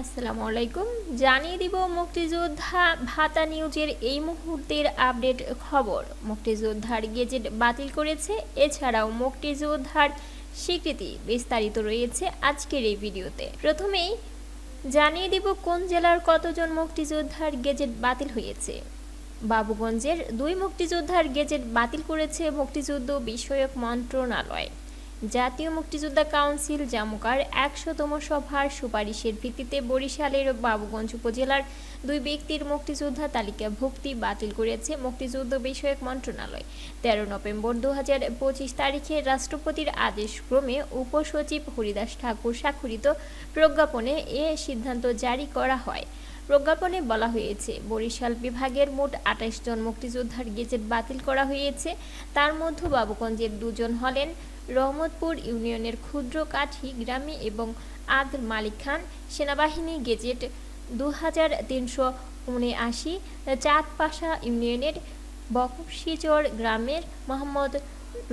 আসসালামু আলাইকুম। জানিয়ে দিব মুক্তিযোদ্ধা ভাতা নিউজের এই মুহূর্তের আপডেট খবর। মুক্তিযোদ্ধার গেজেট বাতিল করেছে, এছাড়াও মুক্তিযোদ্ধার স্বীকৃতি বিস্তারিত রয়েছে আজকের এই ভিডিওতে। প্রথমেই জানিয়ে দিব কোন জেলার কতজন মুক্তিযোদ্ধার গেজেট বাতিল হয়েছে। বাবুগঞ্জের দুই মুক্তিযোদ্ধার গেজেট বাতিল করেছে মুক্তিযুদ্ধ বিষয়ক মন্ত্রণালয়। জাতীয় মুক্তিযোদ্ধা কাউন্সিল জামুকার একশোতম সভার সুপারিশের ভিত্তিতে বরিশালের বাবুগঞ্জ উপজেলার দুই ব্যক্তির মুক্তিযোদ্ধা তালিকাভুক্তি বাতিল করেছে মুক্তিযুদ্ধ বিষয়ক মন্ত্রণালয়। তেরো নভেম্বর দু হাজার পঁচিশ তারিখে রাষ্ট্রপতির আদেশ ক্রমে উপসচিব হরিদাস ঠাকুর স্বাক্ষরিত প্রজ্ঞাপনে এ সিদ্ধান্ত জারি করা হয়। প্রজ্ঞাপনে বলা হয়েছে, বরিশাল বিভাগের মোট আঠাশ জন মুক্তিযোদ্ধার গেজেট বাতিল করা হয়েছে। তার মধ্যে বাবুগঞ্জের দুজন হলেন রহমতপুর ইউনিয়নের ক্ষুদ্র কাঠি গ্রামে এবং আদ মালিক খান। সেনাবাহিনী গেজেট দু হাজার তিনশো উনআশি, চাঁদপাশা ইউনিয়নের বকশিচর গ্রামের মোহাম্মদ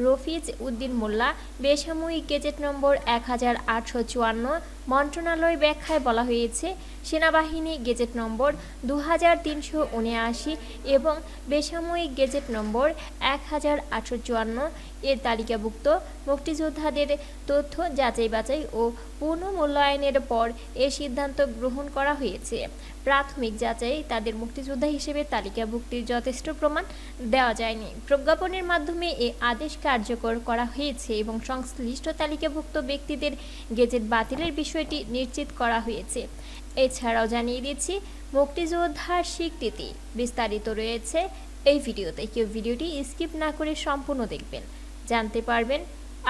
রফিজ উদ্দিন মোল্লা বেসামরিক গেজেট নম্বর এক হাজার আটশো চুয়ান্ন, মন্ত্রণালয় ব্যাখ্যায় বলা হয়েছে, সেনাবাহিনী গেজেট নম্বর দু হাজার তিনশো উনআশি এবং বেসামরিক গেজেট নম্বর এক হাজার আটশো চুয়ান্ন এর তালিকাভুক্ত মুক্তিযোদ্ধাদের তথ্য যাচাই বাছাই ও পুনঃমূল্যায়নের পর এ সিদ্ধান্ত গ্রহণ করা হয়েছে। প্রাথমিক যাচাই তাদের মুক্তিযোদ্ধা হিসেবে তালিকাভুক্তির যথেষ্ট প্রমাণ দেওয়া যায়নি। প্রজ্ঞাপনের মাধ্যমে এ আদেশ কার্যকর করা হয়েছে এবং সংশ্লিষ্ট তালিকাভুক্ত ব্যক্তিদের গেজেট বাতিলের বিষয়টি নিশ্চিত করা হয়েছে। এছাড়াও জানিয়ে দিচ্ছি মুক্তিযোদ্ধার স্বীকৃতি বিস্তারিত রয়েছে এই ভিডিওতে। কেউ ভিডিওটি স্কিপ না করে সম্পূর্ণ দেখবেন। জানতে পারবেন,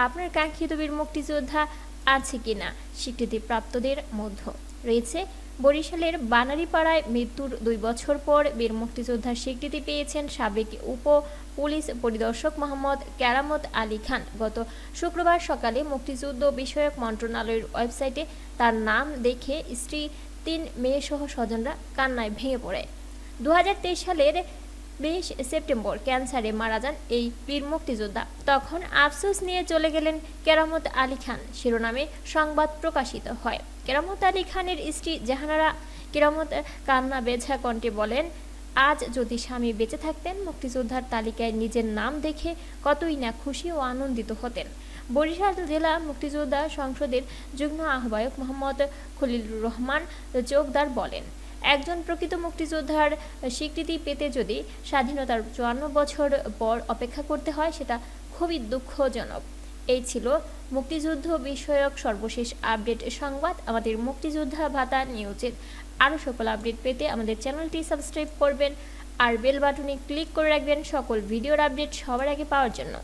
আপনার কাঙ্ক্ষিত বীর মুক্তিযোদ্ধা আছে কিনা, স্বীকৃতিপ্রাপ্তদের মধ্যে। রয়েছে। বরিশালের বানারীপাড়ায় মৃত্যুর দুই বছর পর বীর মুক্তিযোদ্ধার স্বীকৃতি পেয়েছেন সাবেক উপ পুলিশ পরিদর্শক মোহাম্মদ ক্যারামত আলী খান। গত শুক্রবার সকালে মুক্তিযুদ্ধ বিষয়ক মন্ত্রণালয়ের ওয়েবসাইটে তার নাম দেখে স্ত্রী, তিন মেয়ে সহ স্বজনরা কান্নায় ভেঙে পড়ে। দু হাজার তেইশ সালের বিশ সেপ্টেম্বর ক্যান্সারে মারা যান এই বীর মুক্তিযোদ্ধা। তখন আফসোস নিয়ে চলে গেলেন কেরামত আলী খান। শিরোনামে সংবাদ প্রকাশিত হয়। কেরামত আলী খানের স্ত্রী জাহানারা কেরামত কান্না বেঝা কণ্ঠে বলেন, আজ যদি স্বামী বেঁচে থাকতেন, মুক্তিযোদ্ধার তালিকায় নিজের নাম দেখে কতই না খুশি ও আনন্দিত হতেন। বরিশাল জেলা মুক্তিযোদ্ধা সংসদের যুগ্ম আহ্বায়ক মোহাম্মদ খলিলুর রহমান চোকদার বলেন একজন প্রকৃত মুক্তিযোদ্ধার স্বীকৃতি পেতে যদি স্বাধীনতার চুয়ান্ন বছর পর অপেক্ষা করতে হয়, সেটা খুবই দুঃখজনক। এই ছিল মুক্তিযুদ্ধ বিষয়ক সর্বশেষ আপডেট সংবাদ। আমাদের মুক্তিযোদ্ধা ভাতা নিউজের আরও সকল আপডেট পেতে আমাদের চ্যানেলটি সাবস্ক্রাইব করবেন আর বেল বাটনে ক্লিক করে রাখবেন সকল ভিডিওর আপডেট সবার আগে পাওয়ার জন্য।